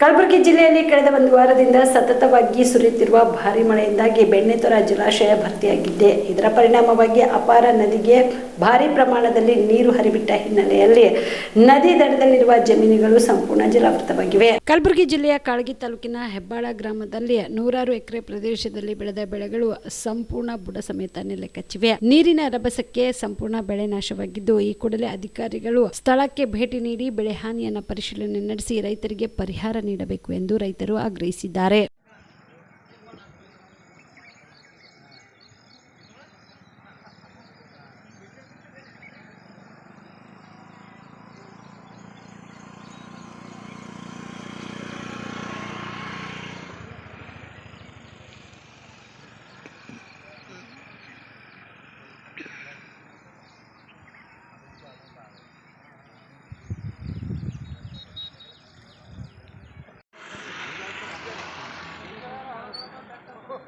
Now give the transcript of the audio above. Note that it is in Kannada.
ಕಲಬುರಗಿ ಜಿಲ್ಲೆಯಲ್ಲಿ ಕಳೆದ ಒಂದು ವಾರದಿಂದ ಸತತವಾಗಿ ಸುರಿಯುತ್ತಿರುವ ಭಾರಿ ಮಳೆಯಿಂದಾಗಿ ಬೆಣ್ಣೆತೊರ ಜಲಾಶಯ ಭರ್ತಿಯಾಗಿದ್ದೆ ಇದರ ಪರಿಣಾಮವಾಗಿ ಅಪಾರ ನದಿಗೆ ಭಾರಿ ಪ್ರಮಾಣದಲ್ಲಿ ನೀರು ಹರಿಬಿಟ್ಟ ಹಿನ್ನೆಲೆಯಲ್ಲಿ ನದಿ ದಡದಲ್ಲಿರುವ ಜಮೀನುಗಳು ಸಂಪೂರ್ಣ ಜಲಾವೃತವಾಗಿವೆ. ಕಲಬುರಗಿ ಜಿಲ್ಲೆಯ ಕಾಳಗಿ ತಾಲೂಕಿನ ಹೆಬ್ಬಾಳ ಗ್ರಾಮದಲ್ಲಿ ನೂರಾರು ಎಕರೆ ಪ್ರದೇಶದಲ್ಲಿ ಬೆಳೆದ ಬೆಳೆಗಳು ಸಂಪೂರ್ಣ ಬುಡ ಸಮೇತ ನೆಲೆ ಕಚ್ಚಿವೆ ನೀರಿನ ರಭಸಕ್ಕೆ ಸಂಪೂರ್ಣ ಬೆಳೆ ನಾಶವಾಗಿದ್ದು, ಈ ಕೂಡಲೇ ಅಧಿಕಾರಿಗಳು ಸ್ಥಳಕ್ಕೆ ಭೇಟಿ ನೀಡಿ ಬೆಳೆ ಹಾನಿಯನ್ನು ಪರಿಶೀಲನೆ ನಡೆಸಿ ರೈತರಿಗೆ ಪರಿಹಾರ ನೀಡಬೇಕು ಎಂದು ರೈತರು ಆಗ್ರಹಿಸಿದ್ದಾರೆ.